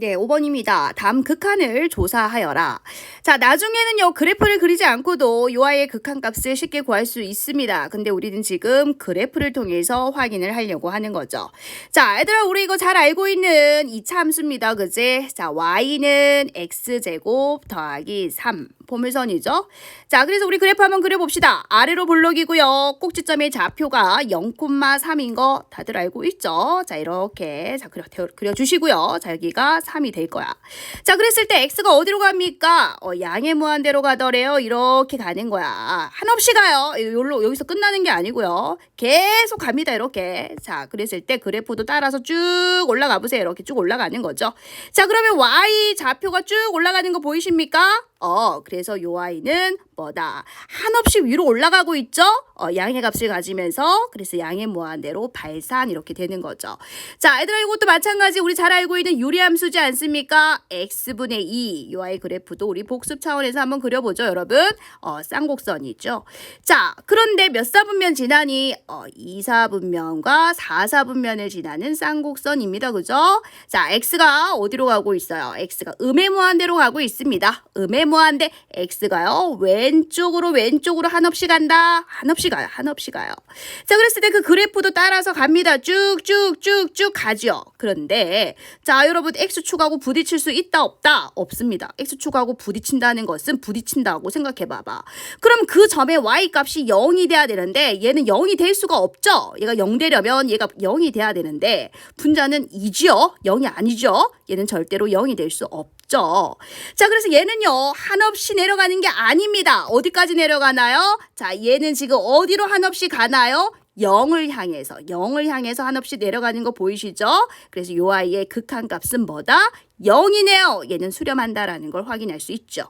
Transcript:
네, 5번입니다. 다음 극한을 조사하여라. 자, 나중에는요, 그래프를 그리지 않고도 요 아이의 극한 값을 쉽게 구할 수 있습니다. 근데 우리는 지금 그래프를 통해서 확인을 하려고 하는 거죠. 자, 얘들아, 우리 이거 잘 알고 있는 이 참수입니다. 그지? 자, y는 x제곱 더하기 3. 포물선이죠. 자, 그래서 우리 그래프 한번 그려봅시다. 아래로 볼록이고요. 꼭지점의 좌표가 0,3인 거 다들 알고 있죠? 자, 이렇게 자 그려 그려주시고요. 자, 여기가 3이 될 거야. 자, 그랬을 때 x가 어디로 갑니까? 어, 양의 무한대로 가더래요. 이렇게 가는 거야. 한없이 가요. 여기로 여기서 끝나는 게 아니고요. 계속 갑니다. 이렇게. 자, 그랬을 때 그래프도 따라서 쭉 올라가 보세요. 이렇게 쭉 올라가는 거죠. 자, 그러면 y 좌표가 쭉 올라가는 거 보이십니까? 어, 그래서 요 아이는 뭐다? 한없이 위로 올라가고 있죠? 어, 양의 값을 가지면서 그래서 양의 무한대로 발산 이렇게 되는 거죠. 자, 얘들아 이것도 마찬가지 우리 잘 알고 있는 유리함수지 않습니까? x분의 2. 요 아이 그래프도 우리 복습 차원에서 한번 그려보죠, 여러분. 어, 쌍곡선이죠. 자, 그런데 몇 사분면 지나니? 어, 2사분면과 4사분면을 지나는 쌍곡선입니다. 그죠? 자, x가 어디로 가고 있어요? x가 음의 무한대로 가고 있습니다. 음의 무한대 x가요. 왼쪽으로 왼쪽으로 한없이 간다. 한없이 가요. 한없이 가요. 자, 그랬을 때 그 그래프도 따라서 갑니다. 쭉쭉쭉쭉 가죠. 그런데 자, 여러분 x축하고 부딪힐 수 있다 없다? 없습니다. x축하고 부딪힌다는 것은 부딪힌다고 생각해 봐봐. 그럼 그 점의 y 값이 0이 돼야 되는데 얘는 0이 될 수가 없죠. 얘가 0 되려면 얘가 0이 돼야 되는데 분자는 2지요. 0이 아니죠. 얘는 절대로 0이 될 수 없죠. 자, 그래서 얘는요, 한없이 내려가는 게 아닙니다. 어디까지 내려가나요? 자, 얘는 지금 어디로 한없이 가나요? 0을 향해서, 0을 향해서 한없이 내려가는 거 보이시죠? 그래서 요 아이의 극한 값은 뭐다? 0이네요. 얘는 수렴한다라는 걸 확인할 수 있죠.